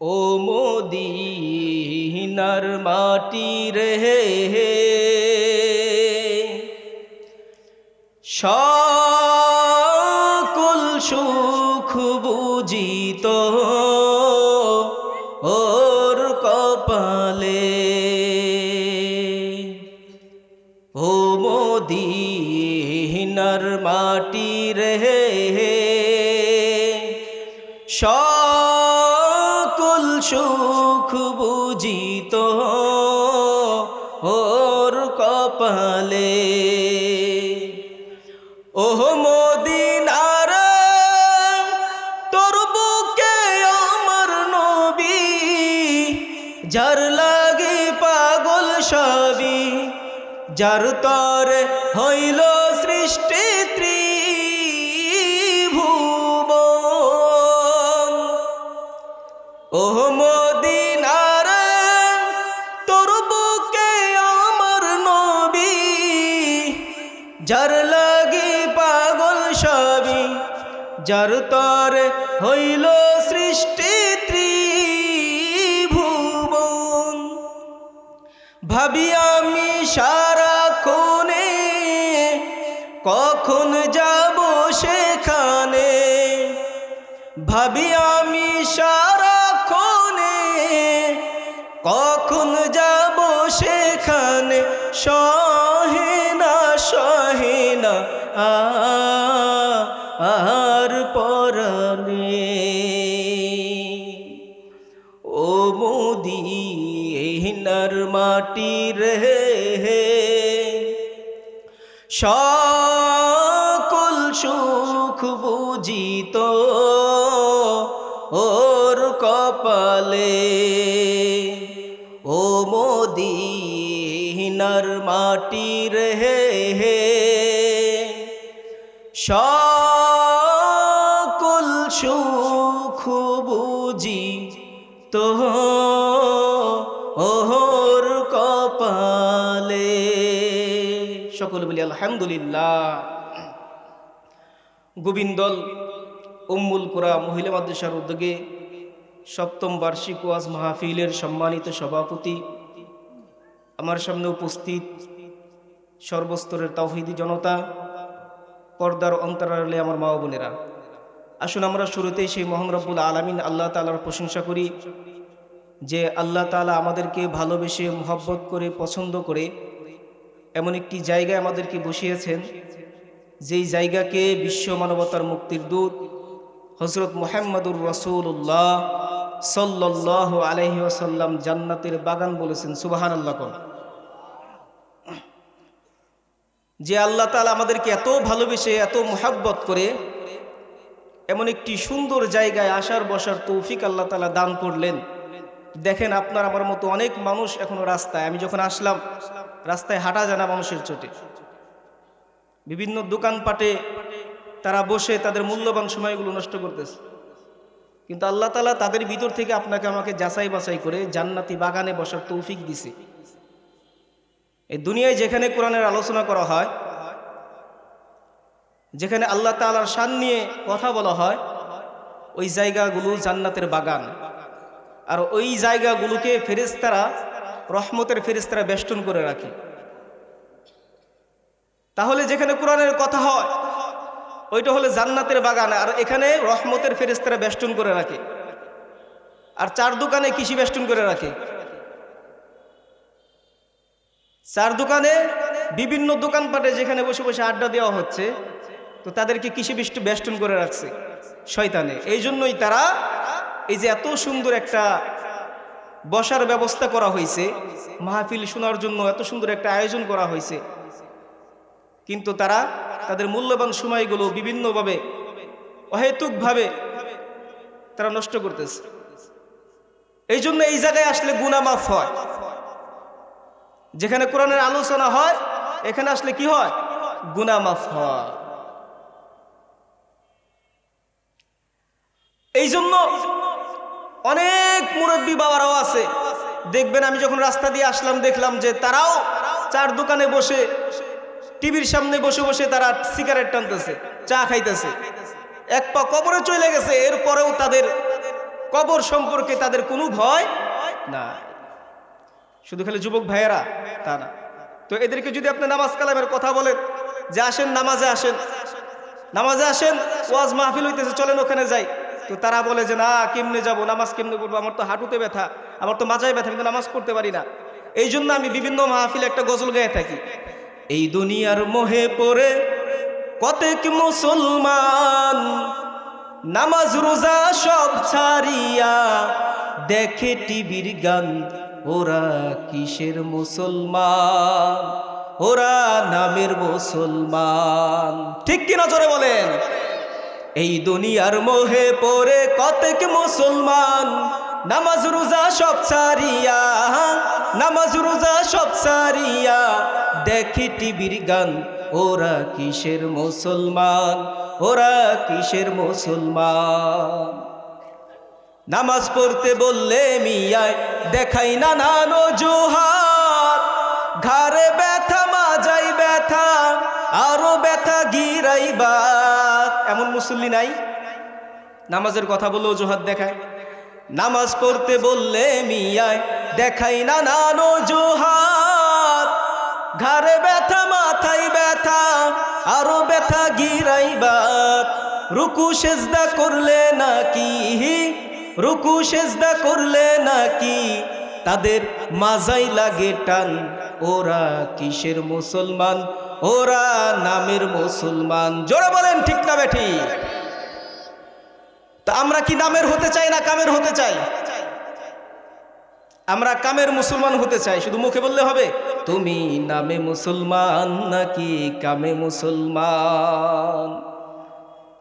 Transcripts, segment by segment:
ও মোদিনার মাটি রে। সকল সুখ কপালে ওহ আর তোর বুকে আমার নবী যার লাগে পাগল সবই যার তর হইল যার লাগি পাগল সবই, যার তর হইল সৃষ্টি ত্রিভুবন। ভাবি আমি সারা কোনে কখন যাব সেখানে? ভাবি আর পরানে। ও মোদিনার মাটি রে। হে সকল সুখ বুঝিত ওর কপালে। ও মোদিনার মাটি রে। সকল বুঝি তো ওহর কপালে। সকল বলি, আলহামদুলিল্লাহ। গোবিন্দল, উম্মুল কোরা, মহিলা মাদ্রাসার উদ্যোগে সপ্তম বার্ষিক ওয়াজ মাহফিলের সম্মানিত সভাপতি। আমার সামনে উপস্থিত সর্বস্তরের তাওহিদি জনতা, পর্দার অন্তরালে আমার মা বোনেরা। আসুন আমরা শুরুতেই সেই মোহাম্মদ রব্বুল আলমিন আল্লাহ তালার প্রশংসা করি যে আল্লাহ তালা আমাদেরকে ভালোবেসে, মোহব্বত করে, পছন্দ করে এমন একটি জায়গায় আমাদেরকে বসিয়েছেন। যেই জায়গাকে বিশ্ব মানবতার মুক্তির দূত হজরত মোহাম্মদুর রসুল্লাহ সাল্লাহ আলহি আসাল্লাম জান্নাতের বাগান বলেছেন। সুবাহান আল্লাহ কন। যে আল্লাহ তালা আমাদেরকে এত ভালোবেসে, এত মোহাব্বত করে এমন একটি সুন্দর জায়গায় আসার বসার তৌফিক আল্লাহ তালা দান করলেন। দেখেন আপনার আমার মতো অনেক মানুষ এখনও রাস্তায়। আমি যখন আসলাম, রাস্তায় হাঁটা জানা মানুষের চোটে। বিভিন্ন দোকানপাটে তারা বসে তাদের মূল্যবান সময়গুলো নষ্ট করতেছে। কিন্তু আল্লাহ তালা তাদের ভিতর থেকে আপনাকে আমাকে যাচাই বাছাই করে জান্নাতি বাগানে বসার তৌফিক দিছে। এই দুনিয়ায় যেখানে কোরআনের আলোচনা করা হয় যেখানে আল্লাহ তালার শান নিয়ে কথা বলা হয়, ওই জায়গাগুলো জান্নাতের বাগান। আর ওই জায়গাগুলোকে ফেরেস্তারা রহমতের ফেরেস্তারা বেষ্টন করে রাখে। তাহলে যেখানে কোরআনের কথা হয়, ওইটা হলে জান্নাতের বাগান, আর এখানে রহমতের ফেরেস্তারা বেষ্টন করে রাখে। আর চার দোকানে কৃষি বেষ্টন করে রাখে। চার দোকানে বিভিন্ন দোকানপাটে যেখানে বসে বসে আড্ডা দেওয়া হচ্ছে তো তাদেরকে কৃষি বৃষ্টি বেষ্টন করে রাখছে? শয়তানে। এই জন্যই তারা এই যে এত সুন্দর একটা বসার ব্যবস্থা করা হয়েছে, মাহফিল শোনার জন্য এত সুন্দর একটা আয়োজন করা হয়েছে। কিন্তু তারা তাদের মূল্যবান সময়গুলো বিভিন্নভাবে অহেতুকভাবে তারা নষ্ট করতেছে। এই জন্য এই জায়গায় আসলে গুনামাফ হয়। যেখানে কোরআনের আলোচনা হয়, এখানে আসলে কি হয়? গুনামাফ হয়। এই জন্য অনেক মুরব্বী বাবারাও আছে। দেখবেন আমি যখন রাস্তা দিয়ে আসলাম, দেখলাম যে তারাও চার দোকানে বসে, টিভির সামনে বসে বসে তারা সিগারেট টানতেছে, চা খাইতেছে। এক পা কবরে চলে গেছে, এরপরেও তাদের কবর সম্পর্কে তাদের কোনো ভয় নাই। শুধু খালি যুবক ভাইয়েরা তা না। তো এদেরকে যদি আপনি নামাজ কালামের কথা বলেন, যে আসেন, নামাজে আসেন নামাজে আসেন, ওয়াজ মাহফিল হইতেছে, চলেন ওখানে যাই। তো তারা বলে যে, না, কেমনে যাব? নামাজ কেমনে পড়ব? আমার তো হাঁটুতে ব্যথা, আমার তো মাজায় ব্যথা কিন্তু নামাজ পড়তে পারি না। এই জন্য আমি বিভিন্ন মাহফিলে একটা গজল গায়ে থাকি। এই দুনিয়ার মোহে পড়ে কতেক মুসলমান, নামাজ, রোজা সব ছাড়িয়া দেখে টিভির গান, ওরা কিসের মুসলমান? ওরা নামের মুসলমান? ঠিক কিনা জোরে বলেন? এই দুনিয়ার মোহে পড়ে কতক মুসলমান। নামাজ রোজা সব ছাড়িয়া, নামাজ রোজা সব সারিয়া দেখি টিভির গান, ওরা কিসের মুসলমান? ওরা কিসের মুসলমান? নামাজ পড়তে বললে মিয়ায়, দেখাই না নানো জোহার ঘাড়ে ব্যথা মাজাই ব্যথা, আরও এমন মুসল্লি নাই। নামাজের কথা বলে অজুহাত দেখায়। নামাজ পড়তে বললে মিয়ায়, দেখাই না নানো জোহার ঘাড়ে ব্যথা, মাথায় ব্যথা, আরও ব্যথা গিরাইবার রুকু, সেজদা করলে নাকি? রুকু, সেজদা করলে নাকি? তাদের মাজাই লাগে টান। ওরা কিসের মুসলমান? ওরা নামের মুসলমান। জোরে বলেন, ঠিক না বেঠি? তা আমরা কি নামের হতে চাই না কামের হতে চাই? আমরা কামের মুসলমান হতে চাই, শুধু মুখে বললে হবে? তুমি নামে মুসলমান নাকি কামে মুসলমান?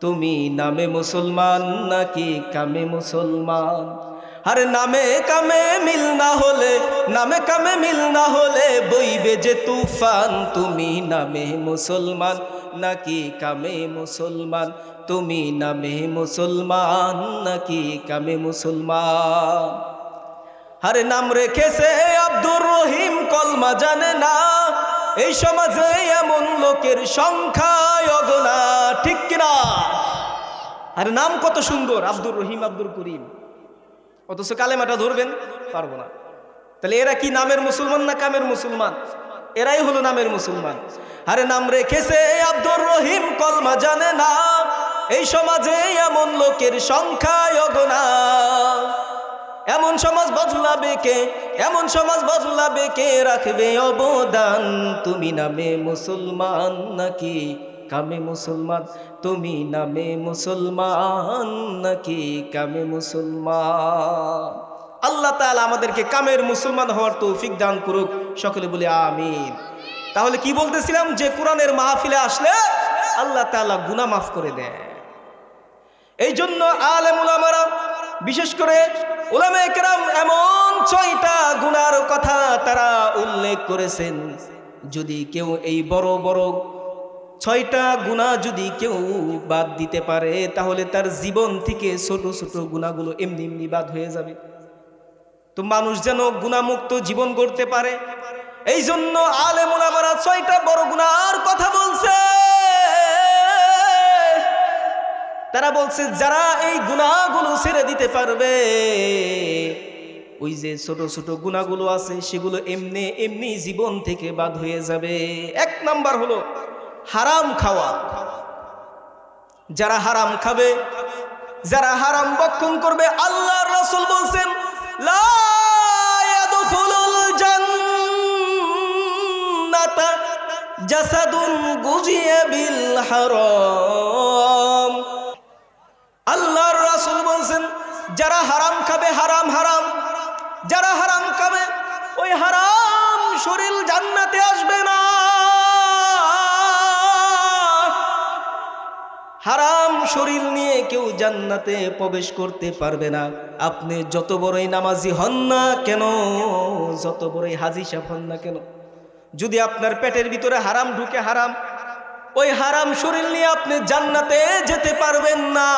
তুমি নামে মুসলমান নাকি কামে মুসলমান? আরে নামে কামে মিল না হলে, নামে কামে মিল না হলে বইবে যে তুফান। তুমি নামে মুসলমান, নাকি কামে মুসলমান? তুমি নামে মুসলমান, নাকি কামে মুসলমান? আরে নাম রেখেছে আব্দুর রহিম, কলমা জানে না। এই সমাজে এমন লোকের সংখ্যা অগনা ঠিক কিনা? আরে নাম কত সুন্দর, আব্দুর রহিম আব্দুল করিম। অথচ কালেমাটা ধরবেন? পারব না। তাহলে এরা কি নামের মুসলমান না কামের মুসলমান? এরাই হলো নামের মুসলমান। আরে নাম রেখেছে আব্দুর রহিম, কলমা জানে না। এই সমাজে এমন লোকের সংখ্যা অগনা এমন সমাজ বদলাবে কে? এমন সমাজ বদলাবে কে? রাখবে অবদান। তুমি নামে মুসলমান নাকি? কামে মুসলমান, তুমি নামে মুসলমান, নাকি কামে মুসলমান? আল্লাহ তাআলা আমাদেরকে কামের মুসলমান হওয়ার তৌফিক দান করুক, সকলে বলি আমিন। তাহলে কি বলতেছিলাম? যে কোরআনের মাহফিলে আসলে আল্লাহ তাআলা গুনা মাফ করে দেয়। এই জন্য আলেমুলামারা বিশেষ করে ওলামে এমন ছয়টা গুনার কথা তারা উল্লেখ করেছেন। যদি কেউ এই বড় বড় ছয়টা গুণা যদি কেউ বাদ দিতে পারে, তাহলে তার জীবন থেকে ছোট ছোট গুণাগুলো এমনি এমনি বাদ হয়ে যাবে। তো মানুষ যেন গুণামুক্ত জীবন গড়তে পারে। এই জন্য আলেমুলামারা ছয়টা বড় গুণার কথা বলছে। তারা বলছে, যারা এই গুণাগুলো ছেড়ে দিতে পারবে, ওই যে ছোট ছোট গুণাগুলো আছে, সেগুলো এমনি এমনি জীবন থেকে বাদ হয়ে যাবে। এক নাম্বার হলো হারাম খাওয়া। যারা হারাম খাবে, যারা হারাম বক্ষণ করবে আল্লাহ রাসূল বলছেন গুজিয়া আল্লাহর রাসূল বলছেন, যারা হারাম খাবে, হারাম হারাম। যারা হারাম খাবে, ওই হারাম শরীর জান্নাতে আসবে না। হারাম শরীর নিয়ে কেউ জান্নাতে প্রবেশ করতে পারবে না। আপনি যত বড়ই নামাজি হন না কেন? যত বড়ই হাজি সাহেব হন না কেন? যদি আপনার পেটের ভিতরে হারাম ঢুকে হারাম, ওই হারাম শরীর নিয়ে আপনি জান্নাতে যেতে পারবেন না।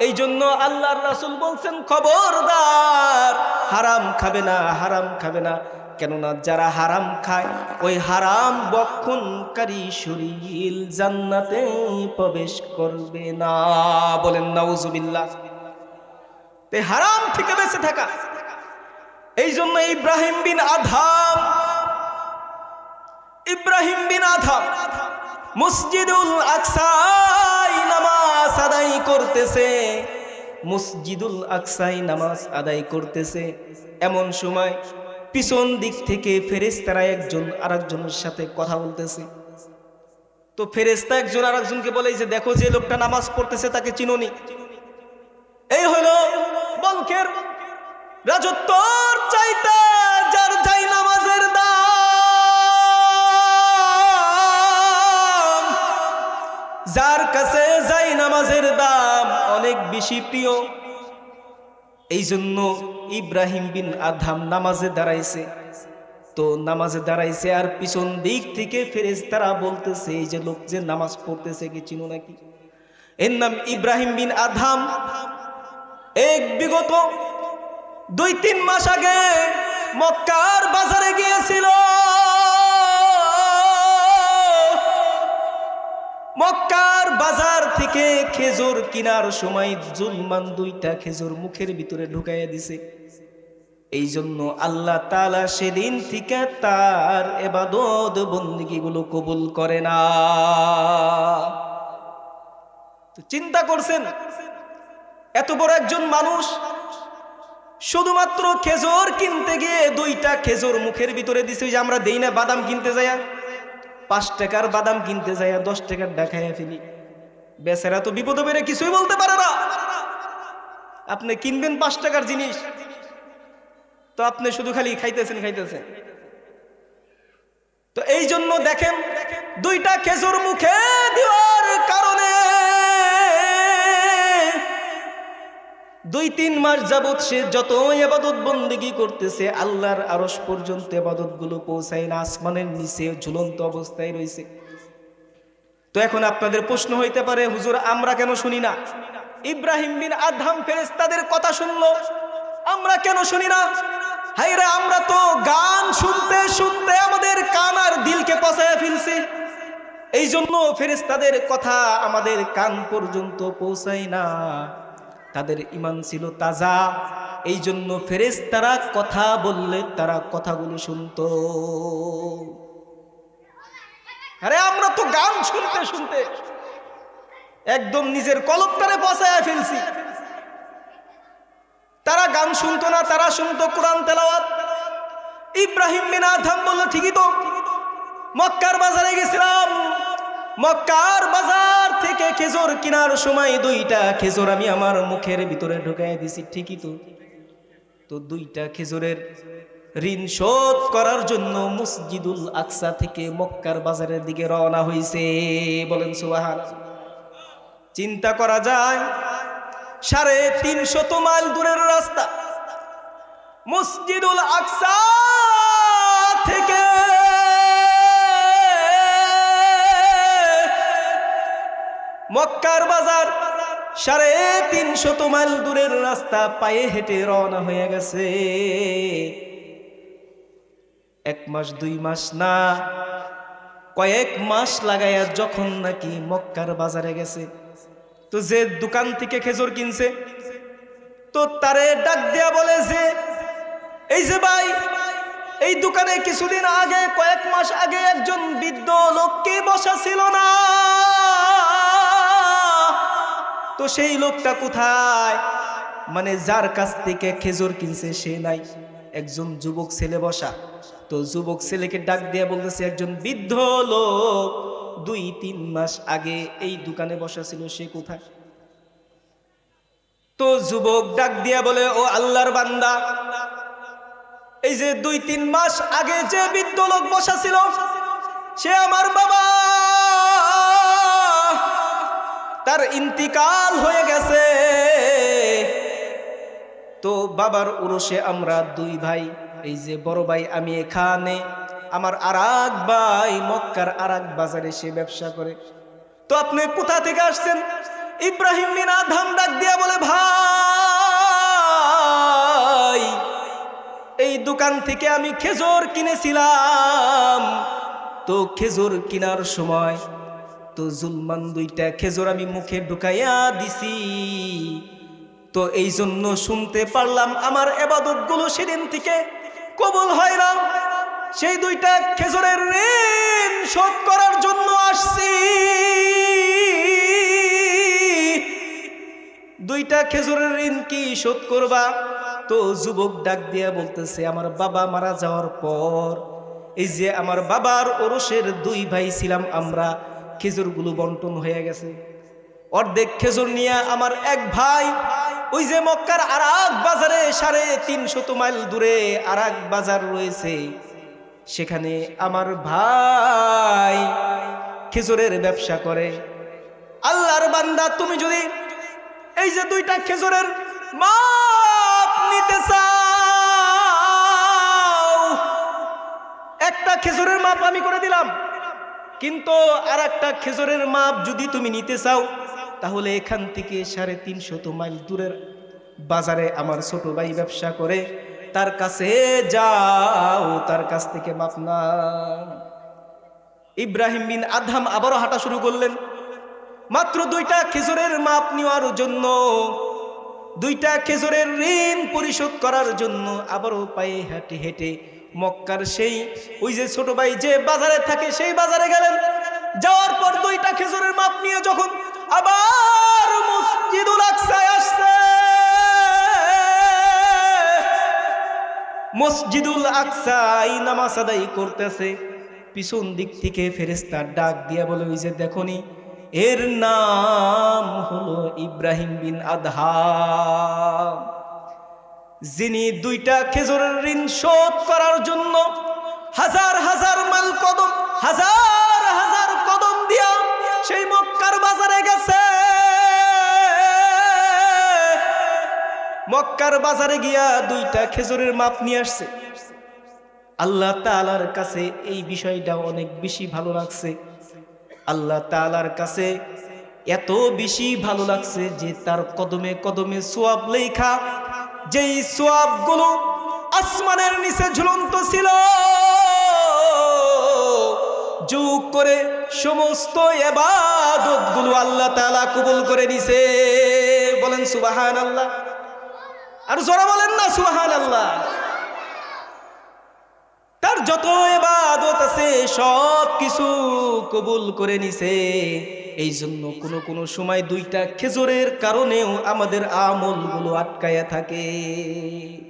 এই জন্য আল্লাহর রাসূল বলছেন, খবরদার, হারাম খাবে না, হারাম খাবে না। কেননা যারা হারাম খায়, ওই হারাম বক্ষণকারী শরীর জান্নাতে প্রবেশ করবে না। বলেন, নাউজুবিল্লাহ। তে হারাম থেকে বেঁচে থাকা। এই জন্য ইব্রাহিম বিন আধাম ইব্রাহিম বিন আধাম মসজিদুল আকসাই নামাজ আদায় করতেছে। মসজিদুল আকসাই নামাজ আদায় করতেছে। এমন সময় পিছন দিক থেকে ফেরেশতারা একজন আরেকজনের সাথে কথা বলতেছে। তো ফেরেশতা একজন আরেকজনকে বলে যে দেখো যে লোকটা নামাজ পড়তেছে, তাকে চিনোনি। এই হলো বংকের রাজত্বর চাইতে, যার যাই নামাজের দাম। যার কাছে যাই নামাজের দাম অনেক বেশি প্রিয়। এই জন্য ইব্রাহিম বিন আধাম নামাজে দাঁড়াইছে। তো নামাজে দাঁড়াইছে আর পিছন দিক থেকে ফেরেজ তারা বলতেছে, এই যে লোক যে নামাজ পড়তেছে, কি চিনো নাকি? এর নাম ইব্রাহিম বিন আধাম এক বিগত দুই তিন মাস আগে মক্কার বাজারে গিয়েছিল। মক্কার বাজার থেকে খেজুর কিনার সময় জুলমান দুইটা খেজুর মুখের ভিতরে ঢুকাইয়া দিছে। এই জন্য আল্লাহ তালা সেদিন থেকে তার এবাদত বন্দিগিগুলো কবুল করে না। চিন্তা করছেন, এত বড় একজন মানুষ শুধুমাত্র খেজুর কিনতে গিয়ে দুইটা খেজুর মুখের ভিতরে দিছে যে আমরা দেই না বাদাম কিনতে যাইয়া। পাঁচ টাকার বাদাম কিনতে যাইয়া দশ টাকার দেখাইয়া ফেলি। বেচারা তো বিপদে বেড়ে কিছুই বলতে পারে না। আপনি কিনবেন পাঁচ টাকার জিনিস। তো আপনি শুধু খালি খাইতেছেন খাইতেছেন। তো এই জন্য দেখেন, দুইটা খেজুর মুখে দেওয়ার কারণে দুই তিন মাস যাবৎ সে যত এবাদত বন্দিগি করতেছে, আল্লাহর আরস পর্যন্ত এবাদতগুলো পৌঁছায় না, আসমানের নিচে ঝুলন্ত অবস্থায় রয়েছে। তো এখন আপনাদের প্রশ্ন হইতে পারে, হুজুর, আমরা কেন শুনি না? ইব্রাহিম বিন আধাম ফেরেস্তাদের কথা শুনলো, আমরা কেন শুনি না? হাইরা আমরা তো গান শুনতে শুনতে আমাদের কান আর দিলকে পচায় ফেলছি। এই জন্য ফেরেস্তাদের কথা আমাদের কান পর্যন্ত পৌঁছায় না। তাদের ইমান ছিল তাজা। এই জন্য ফেরেস তারা কথা বললে তারা কথাগুলো শুনতো। আরে আমরা তো গান শুনতে শুনতে একদম নিজের কলপটারে পচায় ফেলছি। তারা গান শুনতো না, তারা শুনতো কোরআন তেলাওয়াত। ইব্রাহিম বিন আধাম বলল, ঠিকই তো। মক্কার বাজারে গেছিলাম। মক্কার বাজার থেকে খেজুর কেনার সময় দুইটা খেজুর আমি আমার মুখের ভিতরে ঢুকাই দিছি, ঠিকই তো। তো দুইটা খেজুরের ঋণ শোধ করার জন্য মসজিদুল আকসা থেকে মক্কার বাজারের দিকে রওনা হয়েছে বলেন সুবাহান চিন্তা করা যায়, সাড়ে তিনশত মাইল দূরের রাস্তা। মসজিদুল আকসা থেকে মক্কার বাজার, সাড়ে তিনশত মাইল দূরের রাস্তা পায়ে হেঁটে রওনা হয়ে গেছে। এক মাস, দুই মাস না, কয়েক মাস লাগাইয়া যখন নাকি মক্কার বাজারে গেছে, তো যে দোকান থেকে খেজুর কিনছে, তো তারে ডাক দেয়া বলে যে, এই যে ভাই, এই দোকানে কিছুদিন আগে, কয়েক মাস আগে একজন বৃদ্ধ লোককে বসা ছিল না। তো সেই লোকটা কোথায়? মানে যার কাছ থেকে খেজুর কিনছে, সে নাই। একজন যুবক ছেলে বসা। তো যুবক ছেলেকে ডাক দিয়ে বলতেছে, একজন বৃদ্ধ লোক দুই, তিন মাস আগে এই দোকানে বসা ছিল, সে কোথায়? তো যুবক ডাক দিয়া বলে, ও আল্লাহর বান্দা, এই যে দুই, তিন মাস আগে যে বৃদ্ধ লোক বসা ছিল, সে আমার বাবা। তার ইন্তিকাল হয়ে গেছে। তো বাবার উরসে আমরা দুই ভাই, এই যে বড় ভাই আমি এখানে, আমার আর ভাই মক্কার আর বাজারে সে ব্যবসা করে। তো আপনি কোথা থেকে আসছেন? ইব্রাহিম মিনা ধাম ডাক দিয়া বলে, ভাই, এই দোকান থেকে আমি খেজুর কিনেছিলাম। তো খেজুর কেনার সময় তো জুলমান দুইটা খেজুর আমি মুখে ঢুকাইয়া দিছি। তো এই জন্য শুনতে পারলাম আমার এবাদতগুলো সেদিন থেকে কবুল হয় না। সেই দুইটা খেজুরের ঋণ শোধ করার জন্য আসছি। দুইটা খেজুরের ঋণ কি শোধ করবা? তো যুবক ডাক দিয়া বলতেছে, আমার বাবা মারা যাওয়ার পর এই যে আমার বাবার ওরসের দুই ভাই ছিলাম আমরা খেজুরগুলো বন্টন হয়ে গেছে। অর্ধেক খেজুর নিয়ে আমার এক ভাই, ওই যে মক্কার আর বাজারে সাড়ে তিনশত মাইল দূরে আর বাজার রয়েছে। সেখানে আমার ভাই খেজুরের ব্যবসা করে। আল্লাহর বান্দা, তুমি যদি এই যে দুইটা খেজুরের মাপ নিতে চাও, একটা খেজুরের মাপ আমি করে দিলাম। কিন্তু আর একটা খেজুরের মাপ যদি তুমি নিতে চাও, তাহলে এখান থেকে সাড়ে তিনশত মাইল দূরের বাজারে আমার ছোট ভাই ব্যবসা করে। তার কাছে যাও, তার কাছ থেকে মাপ না ইব্রাহিম বিন আধাম আবারও হাঁটা শুরু করলেন। মাত্র দুইটা খেজুরের মাপ নেওয়ার জন্য, দুইটা খেজুরের ঋণ পরিশোধ করার জন্য আবারও পায়ে হেঁটে হেঁটে মক্কার সেই, ওই যে ছোট ভাই যে বাজারে থাকে, সেই বাজারে গেলেন। যাওয়ার পর দুইটা খেজুরের মাপ নিয়ে যখন আবার মসজিদুল আকসায় আসছে। মসজিদুল আকসাই নামাজ আদায় করতেছে। পিছন দিক থেকে ফেরেস্তার ডাক দিয়া বলে, ওই যে দেখনি, এর নাম হলো ইব্রাহিম বিন আদহাম। যিনি দুইটা খেজুরের ঋণ শোধ করার জন্য হাজার হাজার মাইল কদম, হাজার হাজার কদম দিয়া সেই মক্কার বাজারে গেছে। মক্কার বাজারে গিয়া দুইটা খেজুরের মাপ নিয়ে আসছে। আল্লাহ তালার কাছে এই বিষয়টা অনেক বেশি ভালো লাগছে। আল্লাহ তালার কাছে এত বেশি ভালো লাগছে যে তার কদমে কদমে সোয়াব লেখা যেই সোয়াবগুলো আসমানের নিচে ঝুলন্ত ছিল, যুগ করে সমস্ত এবাদতগুলো আল্লাহ তালা কবুল করে নিছে। বলেন সুবাহান আল্লাহ আর জোরা বলেন না সুবাহান আল্লাহ তার যত এবাদত আছে সব কিছু কবুল করে নিছে। এই জন্য কোনো কোনো সময় দুইটা খেজুরের কারণেও আমাদের আমলগুলো আটকায়া থাকে।